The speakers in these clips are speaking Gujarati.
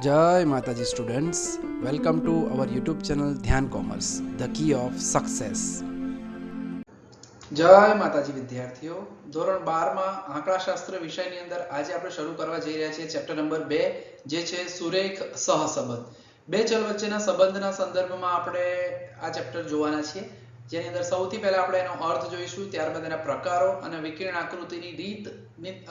જય માતાજી students welcome to our YouTube channel Dhyan commerce the key of success જય માતાજી વિદ્યાર્થીઓ, ધોરણ બારમાં આંકડાશાસ્ત્ર વિષયની અંદર આજે આપણે શરૂ કરવા જઈ રહ્યા છીએ ચેપ્ટર નંબર બે, જે છે સુરેખ સહસંબંધ. બે ચલ વચ્ચેના સંબંધના સંદર્ભમાં આપણે આ ચેપ્ટર જોવાના છીએ. જેની અંદર સૌથી પહેલા આપણે એનો અર્થ જોઈશું, ત્યારબાદ એના પ્રકારો અને વિકિરણ આકૃતિની રીત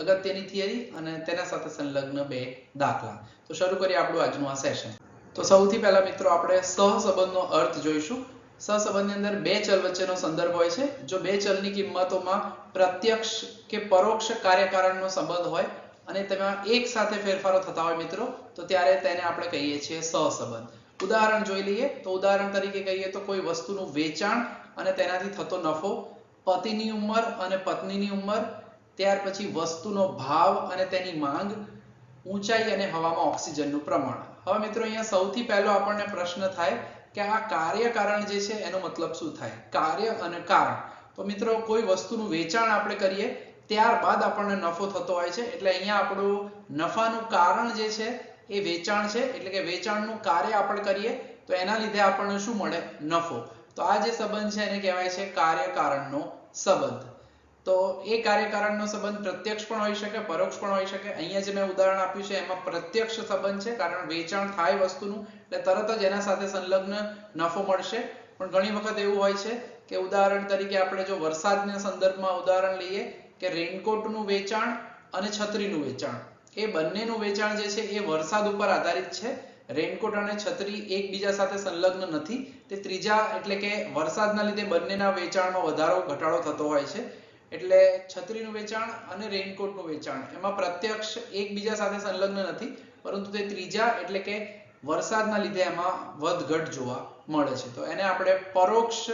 અગત્યની થિયરી અને તેના સાથે સંલગ્ન બે દાખલા. તો શરૂ કરીએ આપણું આજનું આ સેશન તો સૌથી પહેલા મિત્રો આપણે સહસંબંધનો અર્થ જોઈશું. સહસંબંધની અંદર બે ચલ વચ્ચેનો સંદર્ભ હોય છે. જો બે ચલની કિંમતોમાં પ્રત્યક્ષ કે પરોક્ષ કાર્યકારણનો સંબંધ હોય અને તેમાં એક સાથે ફેરફારો થતા હોય મિત્રો, તો ત્યારે તેને આપણે કહીએ છીએ સહસંબંધ. ઉદાહરણ જોઈ લઈએ. તો ઉદાહરણ તરીકે કહીએ તો કોઈ વસ્તુનું વેચાણ અને તેનાથી થતો નફો પતિની ઉંમર અને પત્નીની ઉંમર, ત્યાર પછી વસ્તુનો ભાવ અને તેની માંગ, ઊંચાઈ અને હવામાં ઓક્સિજનનું પ્રમાણ. હવે મિત્રો, અહીંયા સૌથી પહેલો આપણને પ્રશ્ન થાય કે આ કાર્ય કારણ જે છે, એનો મતલબ શું થાય? કાર્ય અને કારણ. તો મિત્રો, કોઈ વસ્તુનું વેચાણ આપણે કરીએ, ત્યારબાદ આપણને નફો થતો હોય છે. એટલે અહીંયા આપણું નફાનું કારણ જે છે, એ વેચાણ છે. એટલે કે વેચાણનું કાર્ય આપણે કરીએ, તો એના લીધે આપણને શું મળે? નફો. તો આ જે સંબંધ છે એને કહેવાય છે કાર્યકારણનો સંબંધ. તો એ કાર્યકારણનો સંબંધ પ્રત્યક્ષ પણ હોઈ શકે, પરોક્ષ પણ હોઈ શકે. અહીંયા જે મેં ઉદાહરણ આપ્યું છે, એમાં પ્રત્યક્ષ સંબંધ છે, કારણ વેચાણ થાય વસ્તુનું, એટલે તરત જ એના સાથે સંલગ્ન નફો મળશે. પણ ઘણી વખત એવું હોય છે કે ઉદાહરણ તરીકે આપણે જો વરસાદના સંદર્ભમાં ઉદાહરણ લઈએ કે રેનકોટનું વેચાણ અને છત્રીનું વેચાણ. એ બંનેનું વેચાણ જે છે એ વરસાદ ઉપર આધારિત છે. રેનકોટ અને છત્રી એકબીજા સાથે સંલગ્ન નથી. તે ત્રીજા એટલે કે વરસાદના લીધે બંનેના વેચાણમાં વધારો, ઘટાડો થતો હોય છે. એટલે છત્રીનું વેચાણ અને રેનકોટનું વેચાણ, એમાં પ્રત્યક્ષ એકબીજા સાથે સંલગ્ન નથી, પરંતુ તે ત્રીજા એટલે કે વરસાદના લીધે એમાં વધઘટ જોવા મળે છે. તો એને આપણે પરોક્ષ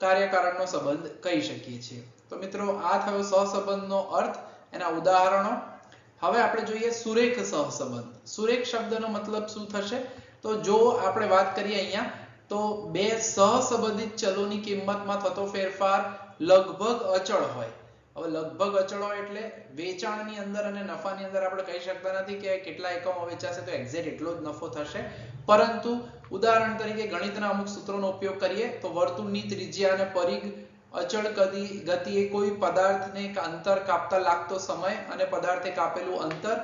કાર્યકારણનો સંબંધ કહી શકીએ છીએ. તો મિત્રો, આ થયો સહસંબંધનો અર્થ. એના ઉદાહરણો હવે આપણે જોઈએ સુરેખ સહસંબંધ. સુરેખ શબ્દનો મતલબ શું થશે? તો જો આપણે વાત કરીએ અહીંયા, તો બે સહસંબંધિત ચલોની કિંમતમાં થતો ફેરફાર લગભગ અચળ હોય. હવે લગભગ અચળ હોય એટલે વેચાણની અંદર અને નફાની અંદર આપણે કહી શકતા નથી કે કેટલા એકમો વેચાશે તો એક્ઝેક્ટ એટલો જ નફો થશે. પરંતુ ઉદાહરણ તરીકે ગણિતના અમુક સૂત્રોનો ઉપયોગ કરીએ, તો વર્તુળની ત્રિજ્યા અને પરિઘ અચળ ગતિ ગતિએ કોઈ પદાર્થને અંતર કાપતા લાગતો સમય અને પદાર્થે કાપેલું અંતર.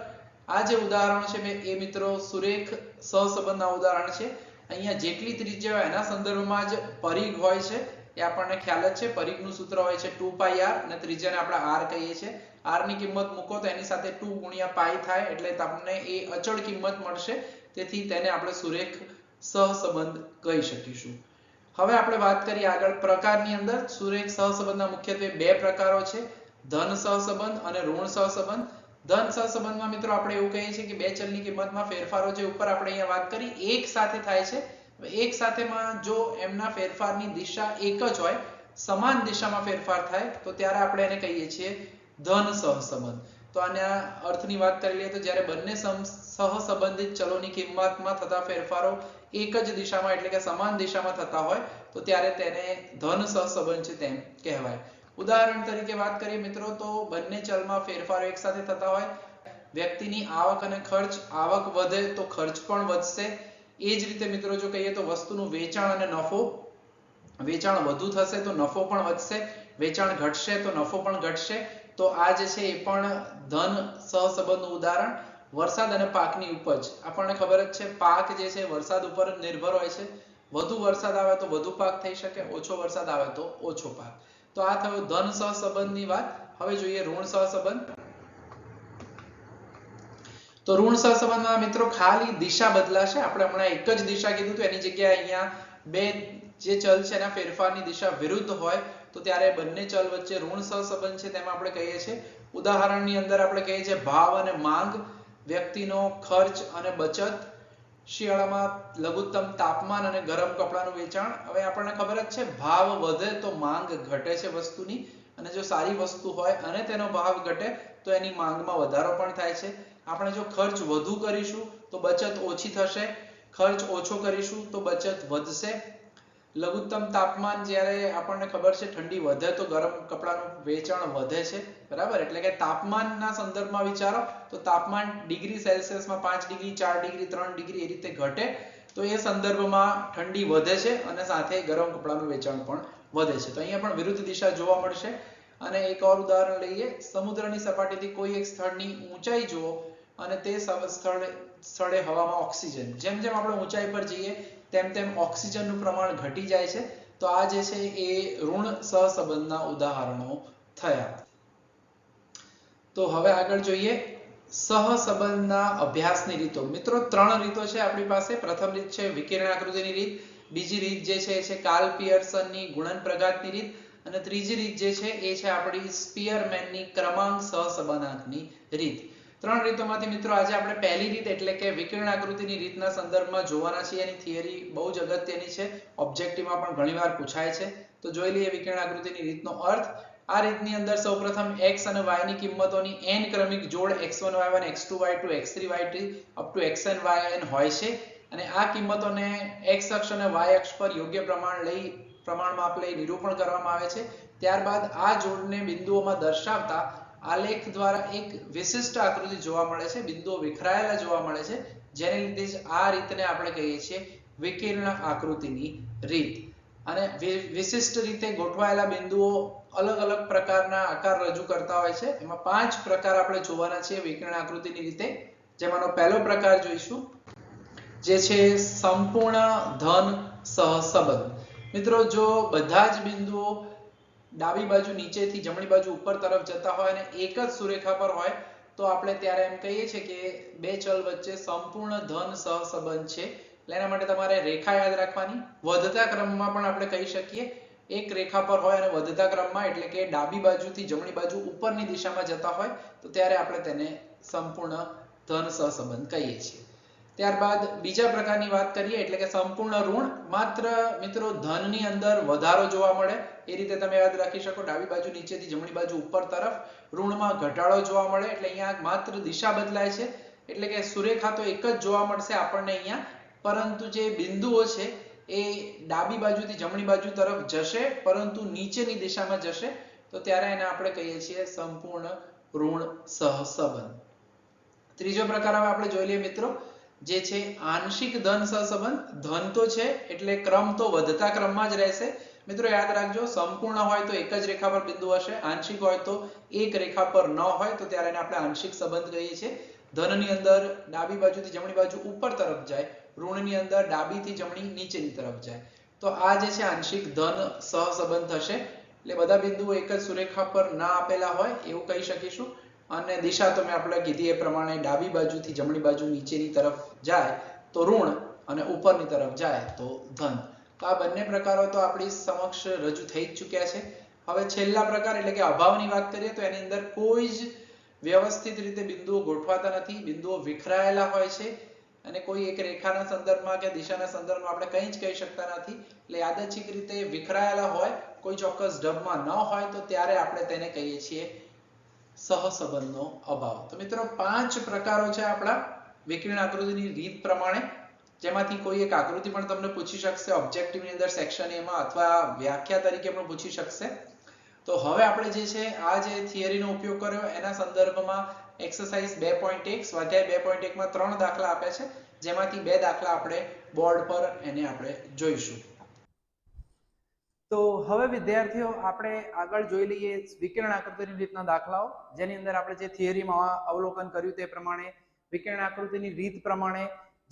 આ જે ઉદાહરણ છે એ મિત્રો સુરેખ સહસંબંધના ઉદાહરણ છે. અહીંયા જેટલી ત્રિજ્યા હોય એના સંદર્ભમાં જ પરિઘ હોય છે. એ આપણને ખ્યાલ જ છે. પરિઘનું સૂત્ર હોય છે 2 પાઈ r અને ત્રિજ્યાને આપણે r કહીએ છીએ. r ની કિંમત મૂકો તો એની સાથે 2 ગુણ્યા પાઈ થાય એટલે તમને એ અચળ કિંમત મળશે. તેથી તેને આપણે સુરેખ સહસંબંધ કહી શકીશું. હવે આપણે વાત કરીએ આગળ પ્રકારની અંદર. સુરેખ સહસંબંધના મુખ્યત્વે બે પ્રકારો છે. ધન સહસંબંધ અને ઋણ સહસંબંધ. ધન સહસંબંધમાં મિત્રો આપણે એવું કહીએ છીએ કે બે ચલની કિંમતમાં ફેરફારો જે ઉપર આપણે અહીંયા વાત કરી, એક સાથે થાય છે. એક સાથેમાં જો એમના ફેરફારની દિશા એક જ હોય, સમાન દિશામાં ફેરફાર થાય, તો ત્યારે આપણે એને કહીએ છીએ ધન સહસંબંધ. તો આના અર્થની વાત કરી લઈએ તો જ્યારે બંને સહસંબંધિત ચલોની કિંમતમાં થતા ફેરફારો એક જ દિશામાં એટલે કે સમાન દિશામાં થતા હોય, તો ત્યારે તેને ધન સહસંબંધ છે તેમ કહેવાય. ઉદાહરણ તરીકે વાત કરીએ મિત્રો, તો બંને ચલમાં ફેરફારો એક સાથે થતા હોય. વ્યક્તિની આવક અને ખર્ચ, આવક વધે તો ખર્ચ પણ વધશે. એ જ રીતે મિત્રો, જો કહીએ તો વસ્તુનું વેચાણ અને નફો, વેચાણ વધુ થશે તો નફો પણ વધશે, વેચાણ ઘટશે તો નફો પણ ઘટશે. તો આ જે છે એ પણ ધન સહસંબંધનું ઉદાહરણ. વરસાદ અને પાકની ઉપજ. આપણને ખબર જ છે, પાક જે છે, વરસાદ ઉપર નિર્ભર હોય છે. વધુ વરસાદ આવે તો વધુ પાક થઈ શકે, ઓછો વરસાદ આવે તો ઓછો પાક. તો આ થયો ધન સહસંબંધની વાત. હવે જોઈએ ઋણ સહસંબંધ. તો ઋણ સહસંબંધમાં મિત્રો ખાલી દિશા બદલાશે. આપણે હમણાં એક જ દિશા કીધું હતું. એની જગ્યાએ અહીંયા બે જે ચલ છે, એના ફેરફારની દિશા વિરુદ્ધ હોય, તો ત્યારે બંને ચલ વચ્ચે ઋણ સહસંબંધ છે, તેમાં આપણે કહીએ છીએ. ઉદાહરણની અંદર આપણે કહીએ છીએ ભાવ અને માંગ. વ્યક્તિનો ખર્ચ અને બચત શિયાળામાં લઘુત્તમ તાપમાન અને ગરમ કપડાનું વેચાણ, હવે આપણને ખબર જ છે, ભાવ વધે તો માંગ ઘટે છે વસ્તુની, અને જો સારી વસ્તુ હોય અને તેનો ભાવ ઘટે, તો એની માંગમાં વધારો પણ થાય છે. આપણે જો ખર્ચ વધુ કરીશું, તો બચત ઓછી થશે. ખર્ચ ઓછો કરીશું, તો બચત વધશે. લઘુત્તમ તાપમાન જ્યારે આપણને ખબર છે ઠંડી વધે તો ગરમ કપડાનું વેચાણ વધે છે, બરાબર? એટલે કે તાપમાનના સંદર્ભમાં વિચારો, તો તાપમાન ડિગ્રી સેલ્સિયસમાં પાંચ ડિગ્રી, ચાર ડિગ્રી, ત્રણ ડિગ્રી એ રીતે ઘટે, તો એ સંદર્ભમાં ઠંડી વધે છે અને સાથે ગરમ કપડાનું વેચાણ પણ વધે છે. તો અહીંયા પણ વિરુદ્ધ દિશા જોવા મળશે. અને એક ઓર ઉદાહરણ લઈએ. સમુદ્રની સપાટીથી કોઈ એક સ્થળની ઊંચાઈ જુઓ અને તે સ્થળે સ્થળે હવામાં ઓક્સિજન. જેમ જેમ આપણે ઊંચાઈ પર જઈએ તેમ તેમ ઓક્સિજનનું પ્રમાણ ઘટી જાય છે, તો આ જે છે એ ઋણ સહસંબંધના ઉદાહરણો થયા. તો હવે આગળ જોઈએ સહસંબંધના અભ્યાસની રીતો. મિત્રો, ત્રણ રીતો છે આપણી પાસે. પ્રથમ રીત છે વિકિરણ આકૃતિની રીત, બીજી રીત જે છે એ છે કાર્લ પિયર્સનની ગુણન પ્રઘાતની રીત, અને ત્રીજી રીત જે છે એ છે આપણી સ્પિયરમેનની ક્રમાંક સહસંબંધાંકની રીત. ત્રણ રીતોમાંથી મિત્રો આજે આપણે પહેલી રીત એટલે કે વિકિરણ આકૃતિની રીતના સંદર્ભમાં જોવાના છીએ. એની થિયરી બહુ જ અગત્યની છે. ઓબ્જેક્ટિવમાં પણ ઘણીવાર પૂછાય છે. તો જોઈ લઈએ વિકિરણ આકૃતિની રીતનો અર્થ. આ રીતની અંદર સૌપ્રથમ x અને y ની કિંમતોની n ક્રમિક જોડ x1 y1 x2 y2 x3 y3 up to xn yn હોય છે. અને આ કિંમતોને x અક્ષ અને y અક્ષ પર યોગ્ય પ્રમાણ લઈ પ્રમાણ માપ નિરૂપણ કરવામાં આવે છે. ત્યારબાદ આ જોડને બિંદુઓમાં દર્શાવતા આલેખ દ્વારા એક વિશિષ્ટ આકૃતિ જોવા મળે છે, બિંદુઓ વિખરાયેલા જોવા મળે છે, જેને લીધે આ રીતને આપણે કહીએ છીએ વિકિરણ આકૃતિની રીત. અને વિશિષ્ટ રીતે ગોઠવાયેલા બિંદુઓ અલગ અલગ પ્રકારના આકાર રજૂ કરતા હોય છે. એમાં પાંચ પ્રકાર આપણે જોવાના છે વિકિરણ આકૃતિની રીતે. જેમાંનો પહેલો પ્રકાર જોઈશું, જે છે સંપૂર્ણ ધન સહસંબંધ. મિત્રો, જો બધા જ બિંદુઓ ડાબી બાજુ નીચેથી જમણી બાજુ ઉપર તરફ જતા હોય અને એક જ સુરેખા પર હોય, તો આપણે ત્યારે એમ કહીએ છીએ કે બે ચલ વચ્ચે સંપૂર્ણ ધન સહસંબંધ છે. એટલે એના માટે તમારે રેખા યાદ રાખવાની. વધતા ક્રમમાં પણ આપણે કહી શકીએ, એક રેખા પર હોય અને વધતા ક્રમમાં, એટલે કે ડાબી બાજુથી જમણી બાજુ ઉપરની દિશામાં જતા હોય, તો ત્યારે આપણે તેને સંપૂર્ણ ધન સહસંબંધ કહીએ છીએ. ત્યારબાદ બીજા પ્રકારની વાત કરીએ, એટલે કે સંપૂર્ણ ઋણ, માત્ર મિત્રો ધનની અંદર વધારો જોવા મળે. એ રીતે તમે યાદ રાખી શકો, ડાબી બાજુ નીચેથી જમણી બાજુ ઉપર તરફ ઋણમાં ઘટાડો જોવા મળે, એટલે અહીંયા માત્ર દિશા બદલાય છે. એટલે કે સુરેખા તો એક જ જોવા મળશે આપણને અહીંયા, પરંતુ જે બિંદુઓ છે, એ ડાબી બાજુથી જમણી બાજુ તરફ જશે, પરંતુ નીચેની દિશામાં જશે. તો ત્યારે એને આપણે કહીએ છીએ સંપૂર્ણ ઋણ સહસંબંધ. ત્રીજો પ્રકાર હવે આપણે જોઈ લઈએ મિત્રો જે છે, આંશિક ધન સહસંબંધ, ધન તો છે, એટલે ક્રમ તો વધતા ક્રમમાં જ રહેશે. મિત્રો, યાદ રાખજો, સંપૂર્ણ હોય તો એક જ રેખા પર બિંદુ હશે, આંશિક હોય તો એક રેખા પર ન હોય, તો ત્યારે એને આપણે આંશિક સંબંધ કહીએ છીએ. ધનની અંદર ડાબી બાજુથી જમણી બાજુ ઉપર તરફ જાય, ઋણની અંદર ડાબીથી જમણી નીચેની તરફ જાય. તો આ જે છે, આંશિક ધન સહસંબંધ થશે. એટલે બધા બિંદુઓ એક જ સુરેખા પર ના આપેલા હોય, એવું કહી શકીશું. અને દિશા તમે આપણે કીધી એ પ્રમાણે ડાબી બાજુથી જમણી બાજુ નીચેની તરફ જાય તો ઋણ અને ઉપરની તરફ જાય તો ધન. તો આ બંને પ્રકારો તો આપણી સમક્ષ રજૂ થઈ જ ચૂક્યા છે. હવે છેલ્લા પ્રકાર એટલે કે અભાવની વાત કરીએ તો એની અંદર કોઈ જ વ્યવસ્થિત રીતે બિંદુઓ ગોઠવાતા નથી, બિંદુઓ વિખરાયેલા હોય છે. અને કોઈ એક રેખાના સંદર્ભમાં કે દિશાના સંદર્ભમાં આપણે કંઈ જ કહી શકતા નથી. એટલે યાદચ્છિક રીતે વિખરાયેલા હોય, કોઈ ચોક્કસ ઢબમાં ન હોય તો ત્યારે આપણે તેને કહીએ છીએ સહસંબંધનો અભાવ. તો મિત્રો, પાંચ પ્રકારો છે આપણા વિકિરણ આકૃતિની રીત પ્રમાણે. જેમાંથી કોઈ એક આકૃતિ પણ તમને પૂછી શકશે. ઓબ્જેક્ટિવની અંદર સેક્શન એમાં અથવા વ્યાખ્યા તરીકે પણ પૂછી શકશે. તો હવે આપણે જે છે, આ જે થિયરીનો ઉપયોગ કર્યો, એના સંદર્ભમાં એક્સરસાઇઝ બે પોઈન્ટ એક, સ્વાધ્યાય બે પોઈન્ટ એકમાં ત્રણ દાખલા આપ્યા છે. જેમાંથી બે દાખલા આપણે બોર્ડ પર એને આપણે જોઈશું. તો હવે, વિદ્યાર્થીઓ, આપણે આગળ જોઈ લઈએ વિકિરણ આકૃતિની રીતના દાખલાઓ. જેની અંદર આપણે જે થિયરીમાં અવલોકન કર્યું તે પ્રમાણે, વિકિરણ આકૃતિની રીત પ્રમાણે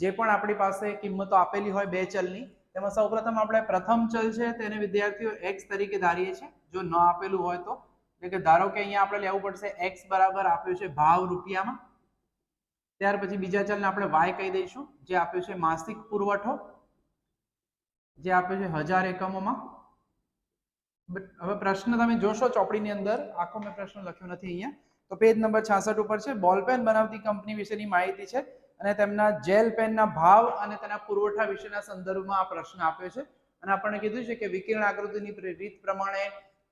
જે પણ આપણી પાસે કિંમતો આપેલી હોય બે ચલની, તેમાં સૌપ્રથમ આપણે પ્રથમ ચલ છે તેને વિદ્યાર્થીઓ એક્સ તરીકે ધારીએ છીએ. જો ન આપેલું હોય તો, એટલે કે ધારો કે અહીંયા આપણે લેવું પડશે એક્સ બરાબર આપ્યું છે ભાવ રૂપિયામાં, ત્યાર પછી બીજા ચલને આપણે વાય કહી દઈશું, જે આપ્યું છે માસિક પુરવઠો, જે આપ્યું છે હજાર એકમોમાં. હવે પ્રશ્ન તમે જોશો ચોપડીની અંદર. આખો મેં પ્રશ્ન લખ્યો નથી અહીંયા. તો પેજ નંબર 66 ઉપર છે. બોલ પેન બનાવતી કંપની વિશેની માહિતી છે અને તેમના જેલ પેનના ભાવ અને તેના પુરવઠા વિશેના સંદર્ભમાં આ પ્રશ્ન આપ્યો છે. અને આપણને કીધું છે કે વિકિરણ આકૃતિની રીત પ્રમાણે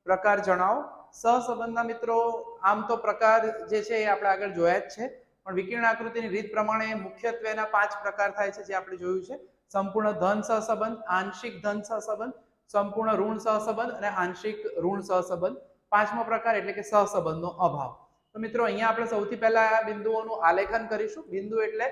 પ્રકાર જણાવો. સહસંબંધના મિત્રો, આમ તો પ્રકાર જે છે એ આપણે આગળ જોયા જ છે. પણ વિકિરણ આકૃતિની રીત પ્રમાણે મુખ્યત્વેના પાંચ પ્રકાર થાય છે જે આપણે જોયું છે. સંપૂર્ણ ધન સહસંબંધ, આંશિક ધન સહસંબંધ સંપૂર્ણ ઋણ સહસંબંધ અને આંશિક ઋણ સહસંબંધ. પાંચમો પ્રકાર એટલે કે સહસંબંધનો અભાવ. તો મિત્રો, અહીંયા આપણે સૌથી પહેલા આ બિંદુઓનું આલેખન કરીશું. બિંદુ એટલે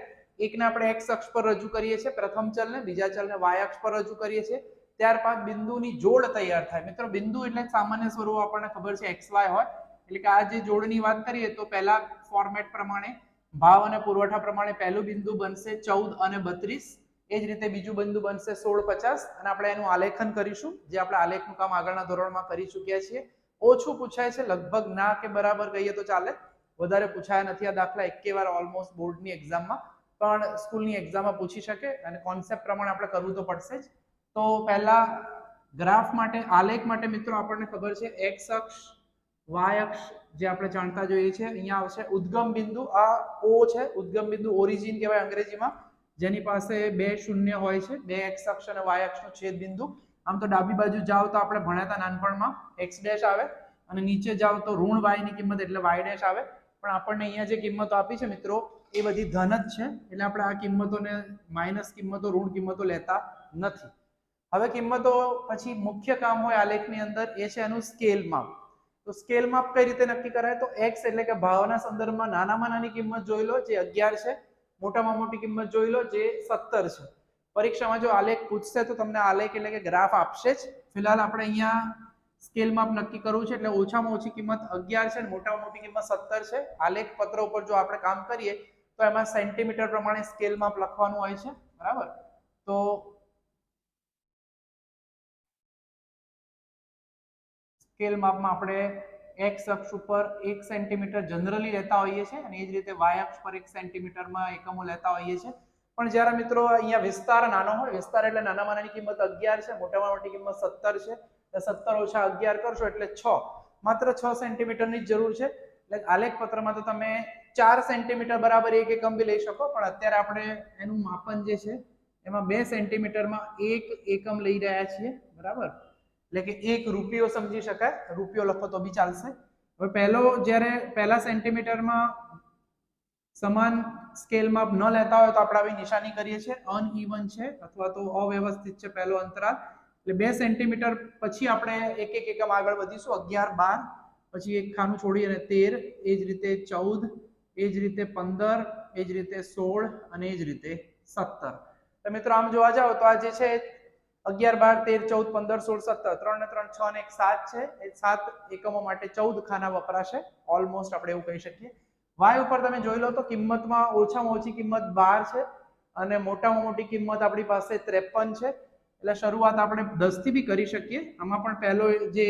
એકને આપણે એક્સ અક્ષ પર રજૂ કરીએ છીએ, પ્રથમ ચલને, બીજા ચલને વાય અક્ષ પર રજૂ કરીએ છીએ. ત્યારબાદ બિંદુની જોડ તૈયાર થાય. મિત્રો, બિંદુ એટલે સામાન્ય સ્વરૂપ આપણને ખબર છે એક્સ વાય હોય. એટલે કે આ જે જોડની વાત કરીએ તો પહેલા ફોર્મેટ પ્રમાણે, ભાવ અને પુરવઠા પ્રમાણે પહેલું બિંદુ બનશે ચૌદ અને બત્રીસ. એ જ રીતે બીજું બંધુ બનશે સોળ પચાસ અને આપણે એનું આલેખન કરીશું. જે આપણે આલેખનું કામ આગળના ધોરણમાં કરી ચૂક્યા છીએ. ઓછું પૂછાય છે, લગભગ ના કે બરાબર કહીએ તો ચાલે. વધારે પૂછાયા નથી આ દાખલા એકે વાર ઓલમોસ્ટ બોર્ડની એક્ઝામમાં પણ સ્કૂલની એક્ઝામમાં પૂછી શકે અને કોન્સેપ્ટ પ્રમાણે આપણે કરવું તો પડશે જ. તો પહેલા ગ્રાફ માટે, આલેખ માટે મિત્રો આપણને ખબર છે એક્સ અક્ષ વાય અક્ષ જે આપણે જાણતા જોઈએ છીએ અહીંયા આવશે ઉદ્ગમ બિંદુ. આ ઓ છે, ઉદ્ગમ બિંદુ ઓરિજિન કહેવાય અંગ્રેજીમાં. જેની પાસે બે શૂન્ય હોય છે, બે એક્સ અક્ષ અને વાય અક્ષનો છેદ બિંદુ આમ તો ડાબી બાજુ જાઓ તો આપણે ભણ્યા નાનપણમાં, એક્સ ડેશ આવે અને નીચે જાઓ તો ઋણ વાયની કિંમત એટલે વાય ડેશ આવે. પણ આપણને અહીંયા જે કિંમતો આપી છે મિત્રો, એ બધી ધન જ છે, એટલે આપણે આ કિંમતોને માઇનસ કિંમતો, ઋણ કિંમતો લેતા નથી. હવે કિંમતો પછી મુખ્ય કામ હોય આલેખની અંદર, એ છે એનું સ્કેલ માપ. તો સ્કેલ માપ કઈ રીતે નક્કી કરાય? તો એક્સ એટલે કે ભાવના સંદર્ભમાં નાનામાં નાની કિંમત જોઈ લો, જે અગિયાર છે મોટામાં મોટી કિંમત જોઈ લો, જે સત્તર છે પરીક્ષામાં જો આલેખ પૂછશે તો તમને આલેખ એટલે કે ગ્રાફ આપશે જ. ફિલહાલ આપણે અહીંયા સ્કેલ માપ નક્કી કરવું છે, એટલે ઓછામાં ઓછી કિંમત અગિયાર છે મોટામાં મોટી કિંમત સત્તર છે. આલેખ પત્ર ઉપર જો આપણે કામ કરીએ, તો એમાં સેન્ટીમીટર પ્રમાણે સ્કેલ માપ લખવાનું હોય છે. બરાબર? તો સ્કેલ માપમાં આપણે એક્સ અક્ષ ઉપર એક સેન્ટીમીટર જનરલી લેતા હોઈએ છીએ અને એ જ રીતે વાય અક્ષ પર એક સેન્ટીમીટરમાં એકમો લેતા હોઈએ છીએ. પણ જ્યારે મિત્રો અહીંયા વિસ્તાર નાનો હોય, વિસ્તાર એટલે નાનામાં નાની કિંમત અગિયાર છે મોટામાં મોટી કિંમત સત્તર છે. સત્તર ઓછા અગિયાર કરશો એટલે છ. માત્ર છ સેન્ટીમીટરની જ જરૂર છે. એટલે આલેખ પત્રમાં તો તમે ચાર સેન્ટીમીટર બરાબર એક એકમ બી લઈ શકો, પણ અત્યારે આપણે એનું માપન જે છે, એમાં બે સેન્ટીમીટરમાં એક એકમ લઈ રહ્યા છીએ. બરાબર? એટલે કે એક રૂપિયો સમજી શકાય, રૂપિયો લખો તો બી ચાલશે. હવે પહેલો જ્યારે પહેલા સેન્ટીમીટરમાં સમાન સ્કેલમાં ન લેતા હોય તો આપણે આવી નિશાની કરીએ છીએ. અનઇવન છે અથવા તો અવ્યવસ્થિત છે પહેલો અંતરાલ. એટલે બે સેન્ટીમીટર પછી આપણે એક એક એકમ આગળ વધીશું. અગિયાર, બાર, પછી એક ખાનું છોડી અને તેર. એ જ રીતે ચૌદ, એ જ રીતે પંદર, એ જ રીતે સોળ અને એ જ રીતે સત્તર. તો મિત્રો આમ જોવા જાઓ તો આ જે છે અગિયાર, બાર, તેર, ચૌદ, પંદર, સોળ, સત્તર, ત્રણ ને ત્રણ, છ ને એક, સાત છે. એ સાત એકમો માટે ચૌદ ખાના વપરાશે. ઓલમોસ્ટ આપણે એવું કહી શકીએ. વાય ઉપર તમે જોઈ લો તો કિંમતમાં ઓછામાં ઓછી કિંમત બાર છે અને મોટામાં મોટી કિંમત આપણી પાસે ત્રેપન છે. એટલે શરૂઆત આપણે દસથી બી કરી શકીએ. આમાં પણ પહેલો જે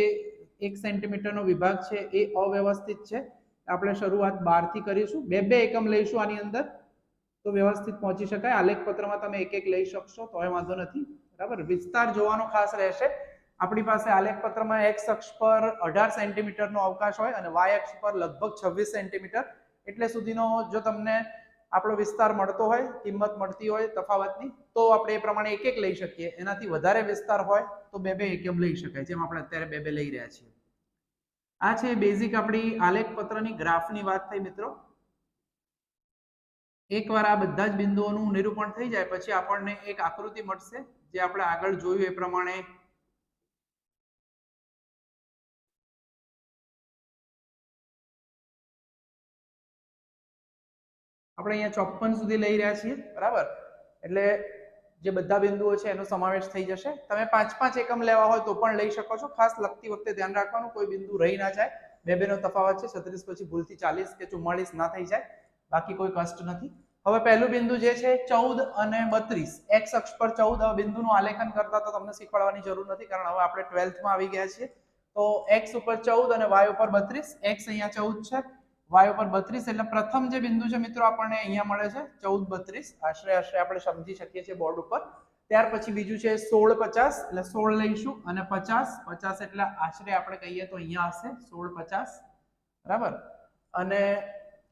એક સેન્ટીમીટરનો વિભાગ છે એ અવ્યવસ્થિત છે. આપણે શરૂઆત બારથી કરીશું. બે બે એકમ લઈશું આની અંદર તો વ્યવસ્થિત પહોંચી શકાય. આલેખ પત્રમાં તમે એક એક લઈ શકશો તો એ વાંધો નથી. બરાબર? વિસ્તાર જોવાનો ખાસ રહેશે. આપણી પાસે આલેખ પત્રમાં એક્સ અક્ષ પર અઢાર સેન્ટીમીટરનો અવકાશ હોય અને વાય અક્ષ પર લગભગ છવ્વીસ સેન્ટીમીટર. એટલે સુધીનો જો તમને આપણો વિસ્તાર મળતો હોય, કિંમત મળતી હોય, તફાવતની, તો આપણે એ પ્રમાણે એક એક લઈ શકીએ. એનાથી વધારે વિસ્તાર હોય, તો બે બે એકમ લઈ શકાય, જેમ આપણે અત્યારે બે બે લઈ રહ્યા છીએ. આ છે બેઝિક આપણી આલેખ પત્રની ગ્રાફની વાત થઈ, મિત્રો. એકવાર આ બધા જ બિંદુઓનું નિરૂપણ થઈ જાય, પછી આપણને એક આકૃતિ મળશે. જે આપણે આગળ જોયું એ પ્રમાણે આપણે અહીંયા ચોપન સુધી લઈ રહ્યા છીએ, બરાબર? એટલે જે બધા બિંદુઓ છે એનો સમાવેશ થઈ જશે. તમે પાંચ પાંચ એકમ લેવા હોય તો પણ લઈ શકો છો. ખાસ લખતી વખતે ધ્યાન રાખવાનું, કોઈ બિંદુ રહી ના જાય. બે બે તફાવત છે, છત્રીસ પછી ભૂલથી ચાલીસ કે ચુમ્માળીસ ના થઈ જાય. બાકી કોઈ કષ્ટ નથી. હવે પહેલું બિંદુ જે છે, ચૌદ અને બત્રીસ. એક્સ અક્ષ પર ચૌદ, હવે બિંદુનું આલેખન કરતા તો તમને શીખવાડવાની જરૂર નથી, કારણ હવે આપણે ટ્વેલ્થમાં આવી ગયા છીએ. તો એક્સ ઉપર ચૌદ અને વાય ઉપર બત્રીસ. એક્સ અહીંયા ચૌદ છે વાય ઉપર બત્રીસ, એટલે પ્રથમ જે બિંદુ છે મિત્રો આપણને અહીંયા મળે છે, ચૌદ, બત્રીસ. આશરે આશરે આપણે સમજી શકીએ છીએ બોર્ડ ઉપર. ત્યાર પછી બીજું છે સોળ, પચાસ, એટલે સોળ લઈશું અને પચાસ. પચાસ એટલે આશરે આપણે કહીએ તો અહીંયા હશે, સોળ, પચાસ. બરાબર? અને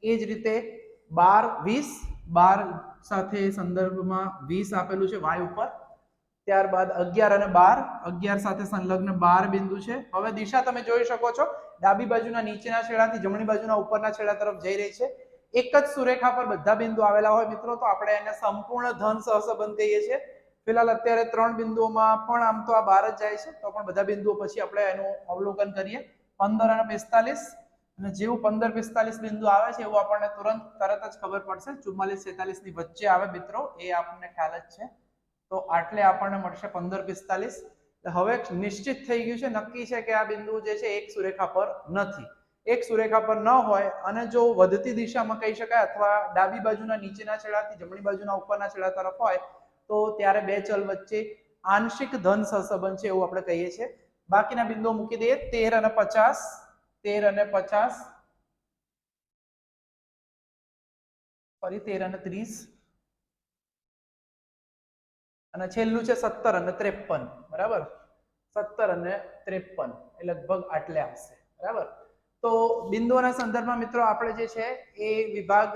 એ જ રીતે બાર, વીસ બાર સાથે સંદર્ભમાં વીસ આપેલું છે વાય ઉપર. ત્યારબાદ અગિયાર અને બાર. અગિયાર સાથે સંલગ્ન બાર બિંદુ છે. હવે દિશા તમે જોઈ શકો છો. ડાબી બાજુના નીચેના છેડાથી જમણી બાજુના ઉપરના છેડા તરફ જઈ રહી છે. એક જ સુરેખા પર બધા બિંદુ આવેલા હોય મિત્રો, તો આપણે એને સંપૂર્ણ ધન સહસંબંધ કહીએ છીએ. ફિલહાલ અત્યારે ત્રણ બિંદુઓમાં પણ આમ તો આ બાર જ જાય છે, તો પણ બધા બિંદુઓ પછી આપણે એનું અવલોકન કરીએ. પંદર અને પિસ્તાલીસ. અને જેવું પંદર પિસ્તાલીસ બિંદુ આવે છે એવું આપણને તુરંત તરત જ ખબર પડશે. ચુમ્માલીસ છેતાલીસની વચ્ચે આવે મિત્રો, એ આપણને ખ્યાલ જ છે. તો આટલે આપણને મળશે પંદર પિસ્તાલીસ. હવે નિશ્ચિત થઈ ગયું છે, નક્કી છે કે આ બિંદુ જે છે એક સુરેખા પર નથી. એક સુરેખા પર ન હોય અને જો વધતી દિશામાં કહી શકાય અથવા ડાબી બાજુના નીચેના છેડાથી જમણી બાજુના ઉપરના છેડા તરફ હોય, તો ત્યારે બે ચલ વચ્ચે આંશિક ધન સહસંબંધ છે એવું આપણે કહીએ છીએ. બાકીના બિંદુઓ મૂકી દઈએ, તેર અને પચાસ. તેર અને પચાસ. ફરી તેર અને ત્રીસ. અને છેલ્લું છે સત્તર અને ત્રેપન, બરાબર? સત્તર અને ત્રેપન એ લગભગ આટલે આવશે, બરાબર? તો બિંદુઓના સંદર્ભમાં મિત્રો આપણે જે છે એ વિભાગ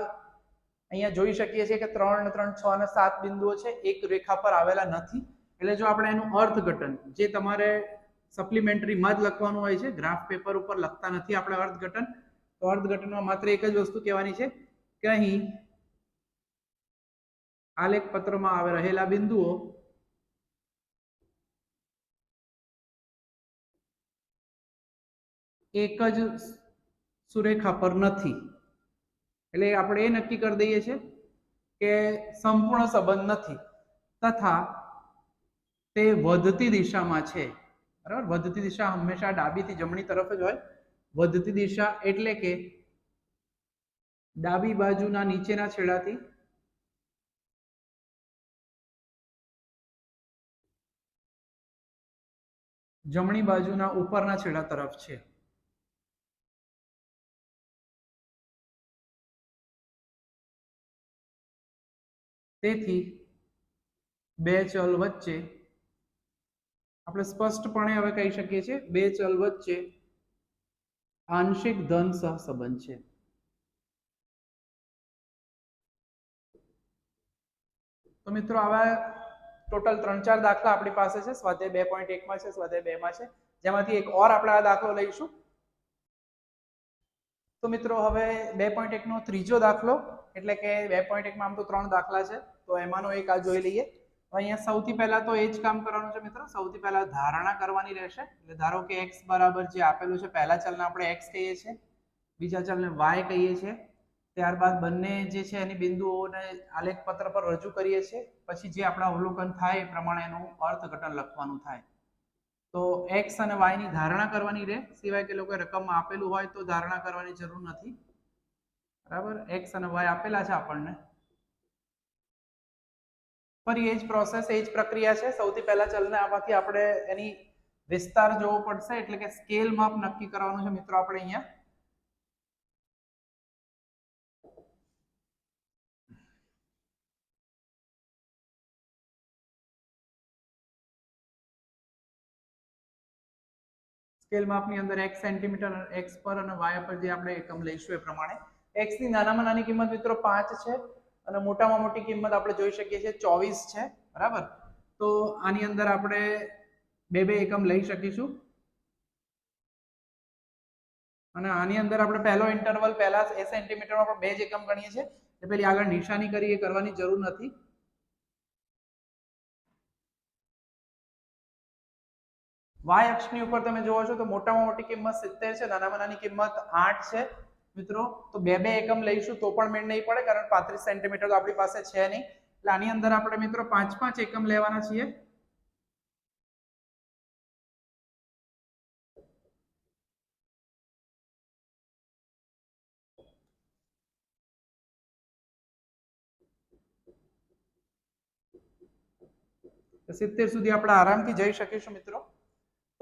અહીંયા જોઈ શકીએ છીએ કે ત્રણ ત્રણ, છ અને સાત બિંદુઓ છે, એક રેખા પર આવેલા નથી. એટલે જો આપણે એનું અર્થઘટન, જે તમારે સપ્લિમેન્ટરીમાં જ લખવાનું હોય છે. ગ્રાફ પેપર ઉપર લખતા નથી આપણે અર્થઘટન. તો અર્થઘટનમાં માત્ર એક જ વસ્તુ કહેવાની છે કે અહીં આલેખ પત્રમાં આવે રહેલા બિંદુઓ એક જ સુરેખા પર નથી. એટલે આપણે એ નક્કી કરી દઈએ છીએ કે સંપૂર્ણ સંબંધ નથી તથા તે વધતી દિશામાં છે. બરાબર? વધતી દિશા હંમેશા ડાબીથી જમણી તરફ જ હોય. વધતી દિશા એટલે કે ડાબી બાજુના નીચેના છેડાથી જમણી બાજુના ઉપરના છેડા તરફ છે. તેથી બે ચલ વચ્ચે આપણે સ્પષ્ટપણે હવે કહી શકીએ છીએ, બે ચલ વચ્ચે આંશિક ધન સહસંબંધ છે. તો મિત્રો, આવા ટોટલ ત્રણ ચાર દાખલા આપણી પાસે છે. સ્વાધ્યાય બે પોઈન્ટ એકમાં છે, સ્વાધ્યાય બે માં છે. જેમાંથી એક ઓર આપણે આ દાખલો લઈશું. તો મિત્રો, હવે બે પોઈન્ટ એકનો ત્રીજો દાખલો, એટલે કે બે પોઈન્ટ એકમાં આમ તો ત્રણ દાખલા છે, તો એમાંનો એક આ જોઈ લઈએ. તો અહીંયા સૌથી પહેલા તો એ જ કામ કરવાનું છે મિત્રો. સૌથી પહેલા ધારણા કરવાની રહેશે. એટલે ધારો કે x બરાબર જે આપેલું છે, પહેલા ચલને આપણે x કહીએ છીએ, બીજા ચલને y કહીએ છીએ. ત્યારબાદ બંને જે છે એની બિંદુઓને આલેખ પત્ર પર રજૂ કરીએ છીએ. પછી જે આપણા અવલોકન થાય એ પ્રમાણે એનું અર્થઘટન લખવાનું થાય. તો એક્સ અને વાયની ધારણા કરવાની રહે. સિવાય કે લોકો રકમમાં આપેલું હોય તો ધારણા કરવાની જરૂર નથી. બરાબર? એક્સ અને વાય આપેલા છે આપણને. ફરી એ જ પ્રોસેસ એ જ પ્રક્રિયા છે. સૌથી પહેલા ચલને આમાંથી આપણે એની વિસ્તાર જોવો પડશે, એટલે કે સ્કેલ માપ નક્કી કરવાનું છે મિત્રો આપણે અહીંયા. સ્કેલ માપની અંદર x સેન્ટીમીટર x પર અને y પર જે આપણે એકમ લઈશું એ પ્રમાણે. x ની નાનામાં નાની કિંમત મિત્રો 5 છે. અને મોટામાં મોટી કિંમત આપણે જોઈ શકીએ છીએ 24 છે, બરાબર? તો આની અંદર આપણે બે બે એકમ લઈ શકીશું. અને આની અંદર આપણે પહેલો ઇન્ટરવલ પહેલા એ સેન્ટીમીટરમાં આપણે બે જ એકમ ગણીએ છીએ. પેલી આગળ નિશાની કરી, એ કરવાની જરૂર નથી. વાય અક્ષની ઉપર તમે જોવો છો તો મોટામાં મોટી કિંમત સિત્તેર છે, નાનામાં નાની કિંમત આઠ છે. મિત્રો, તો બે બે એકમ લઈશું તો પણ મેળ નહીં પડે, કારણ પાંત્રીસ સેન્ટીમીટર તો આપણી પાસે છે નહીં. એટલે આની અંદર આપણે મિત્રો પાંચ પાંચ એકમ લેવાના છીએ. સિત્તેર સુધી આપણે આરામથી જઈ શકીશું મિત્રો.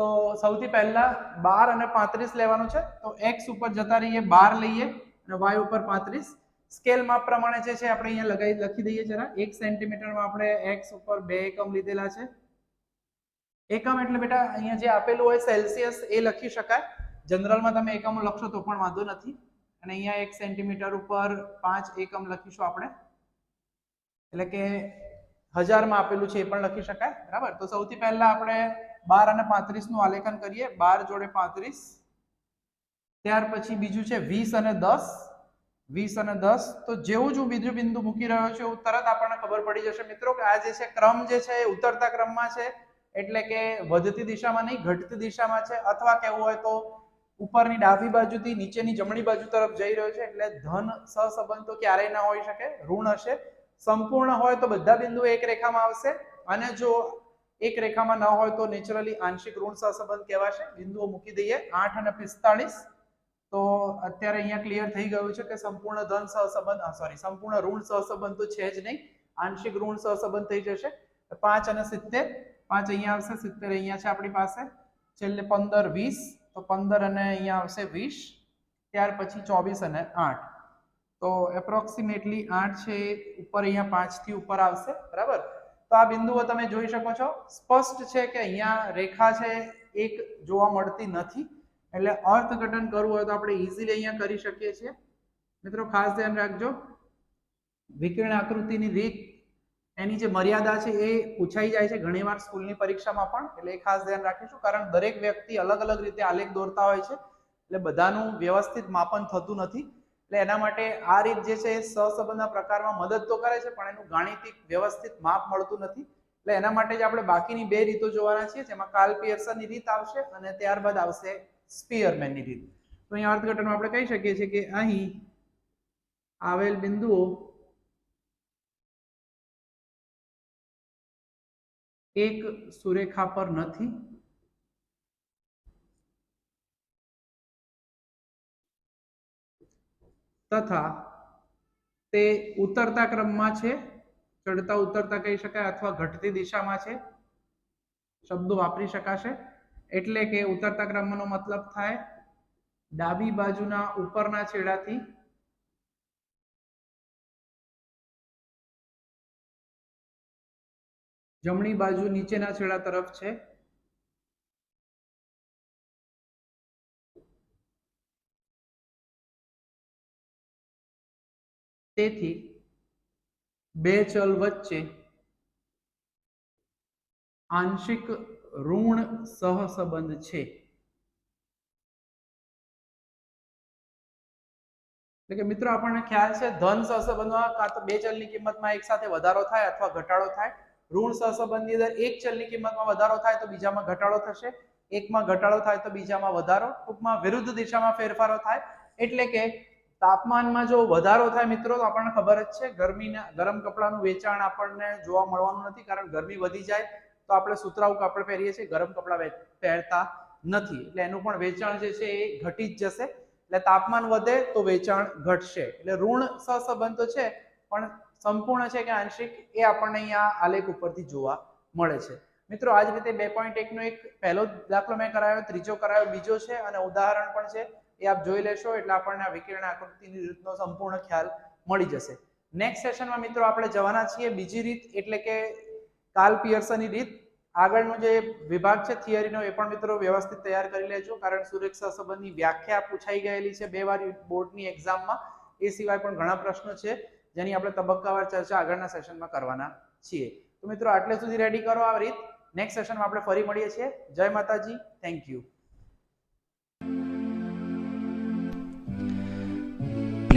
તો સૌથી પહેલા બાર અને પાંત્રીસ લેવાનું છે. તો એક્સ ઉપર જતા રહીએ, બાર લઈએ અને વાય ઉપર પાંત્રીસ. સ્કેલ માપ પ્રમાણે જે છે આપણે અહીંયા લગાવી, લખી દઈએ જરા. એક સેન્ટીમીટરમાં આપણે એક્સ ઉપર બે એકમ લીધેલા છે. એકમ એટલે બેટા અહીંયા જે આપેલું હોય સેલ્સિયસ એ લખી શકાય. જનરલમાં તમે એકમો લખશો તો પણ વાંધો નથી. અને અહીંયા એક સેન્ટીમીટર ઉપર પાંચ એકમ લખીશું આપણે. એટલે કે હજારમાં આપેલું છે એ પણ લખી શકાય. બરાબર? તો સૌથી પહેલા આપણે બાર અને પાંત્રીસનું આલેખન કરીએ. બાર જોડે પાંત્રીસ. ત્યાર પછી બીજું છે વીસ અને દસ. વીસ અને દસ. તો જેવું જ હું બીજું બિંદુ મૂકી રહ્યો છું, એવું તરત આપણને ખબર પડી જશે. મિત્રો, કે આ જે છે ક્રમ જે છે એ ઉતરતા ક્રમમાં છે. એટલે કે વધતી દિશામાં નહીં, ઘટતી દિશામાં છે. અથવા કેવું હોય તો ઉપરની ડાબી બાજુથી નીચેની જમણી બાજુ તરફ જઈ રહ્યો છે. એટલે ધન સહસંબંધ તો ક્યારેય ના હોઈ શકે, ઋણ હશે. સંપૂર્ણ હોય તો બધા બિંદુ એક રેખામાં આવશે. અને જો એક રેખામાં ન હોય તો નેચરલી આંશિક ઋણ સહસંબંધ કહેવાશે. બિંદુઓ મૂકી દઈએ. આઠ અને પિસ્તાળીસ. તો અત્યારે અહીંયા ક્લિયર થઈ ગયું છે કે સંપૂર્ણ ધન સહસંબંધ સોરી સંપૂર્ણ ઋણ સહસંબંધ તો છે જ નહીં. આંશિક ઋણ સહસંબંધ થઈ જશે. પાંચ અને સિત્તેર. પાંચ અહીંયા આવશે, સિત્તેર અહીંયા છે આપણી પાસે. છેલ્લે પંદર, વીસ. તો પંદર અને અહીંયા આવશે વીસ. ત્યાર પછી ચોવીસ અને આઠ. તો એપ્રોક્સિમેટલી આઠ છે ઉપર અહીંયા પાંચથી ઉપર આવશે. બરાબર? તો આ બિંદુઓ તમે જોઈ શકો છો. સ્પષ્ટ છે કે અહીંયા રેખા છે, એક જોવા મળતી નથી. એટલે અર્થઘટન કરવું હોય તો આપણે ઇઝીલી અહીંયા કરી શકીએ છીએ. મિત્રો, ખાસ ધ્યાન રાખજો. વિકર્ણ આકૃતિની રીત, એની જે મર્યાદા છે એ પૂછાઈ જાય છે ઘણીવાર સ્કૂલની પરીક્ષામાં પણ. એટલે એ ખાસ ધ્યાન રાખીશું, કારણ દરેક વ્યક્તિ અલગ અલગ રીતે આલેખ દોરતા હોય છે. એટલે બધાનું વ્યવસ્થિત માપન થતું નથી. એટલે એના માટે આ રીત જે છે એ સહસંબંધના પ્રકારમાં મદદ તો કરે છે, પણ એનું ગાણિતિક વ્યવસ્થિત માપ મળતું નથી. એટલે એના માટે જ આપણે બાકીની બે રીતો જોવાના છીએ, જેમાં કાર્લ પિયર્સનની રીત આવશે અને ત્યારબાદ આવશે સ્પિયરમેનની રીત. તો અહીંયા અર્થઘટનમાં આપણે કહી શકીએ છીએ કે અહીં આવેલ બિંદુઓ એક સુરેખા પર નથી તથા તે ઉતરતા ક્રમમાં છે. ચડતા ઉતરતા કહી શકાય અથવા ઘટતી દિશામાં છે. શબ્દો વાપરી શકાશે. એટલે કે ઉતરતા ક્રમનો મતલબ થાય ડાબી બાજુના ઉપરના છેડાથી જમણી બાજુ નીચેના છેડા તરફ છે. તેથી બે ચલ વચ્ચે આંશિક ઋણ સહસંબંધ છે. એટલે કે મિત્રો, આપણને ખ્યાલ છે, ધન સહસંબંધમાં કાં તો બે ચલની કિંમતમાં એક સાથે વધારો થાય અથવા ઘટાડો થાય. ઋણ સહસંબંધની અંદર એક ચલની કિંમતમાં વધારો થાય તો બીજામાં ઘટાડો થશે. એકમાં ઘટાડો થાય તો બીજામાં વધારો. ટૂંકમાં વિરુદ્ધ દિશામાં ફેરફારો થાય. એટલે કે તાપમાનમાં જો વધારો થાય મિત્રો, તો આપણને ખબર જ છે, ગરમીના, ગરમ કપડાનું વેચાણ આપણને જોવા મળવાનું નથી, કારણ ગરમી વધી જાય તો આપણે સુતરાઉ કાપડ પહેરીએ છીએ, ગરમ કપડા પહેરતા નથી. એટલે એનું પણ વેચાણ જે છે એ ઘટી જ જશે. એટલે તાપમાન વધે તો વેચાણ ઘટશે. એટલે ઋણ સહસંબંધ તો છે, પણ સંપૂર્ણ છે કે આંશિક, એ આપણને અહીંયા આલેખ ઉપરથી જોવા મળે છે. મિત્રો, આ જ રીતે બે પોઈન્ટ એકનો એક પહેલો દાખલો મેં કરાયો, ત્રીજો કરાયો, બીજો છે, અને ઉદાહરણ પણ છે. એ આપ જોઈ લેશો એટલે આપણને આ વિકિરણ આકૃતિની રીતનો સંપૂર્ણ ખ્યાલ મળી જશે. નેક્સ્ટ સેશનમાં મિત્રો આપણે જવાના છીએ બીજી રીત, એટલે કે કાલ પિયર્સનની રીત. આગળનો જે વિભાગ છે, થિયરીનો, એ પણ મિત્રો વ્યવસ્થિત તૈયાર કરી લેજો, કારણ સુરક્ષા સંબંધની વ્યાખ્યા પૂછાઈ ગયેલી છે બે વાર બોર્ડની એક્ઝામમાં. એ સિવાય પણ ઘણા પ્રશ્નો છે, જેની આપણે તબક્કાવાર ચર્ચા આગળના સેશનમાં કરવાના છીએ. તો મિત્રો, આટલે સુધી રેડી કરો આ રીત. નેક્સ્ટ સેશનમાં આપણે ફરી મળીએ છીએ. જય માતાજી. Thank you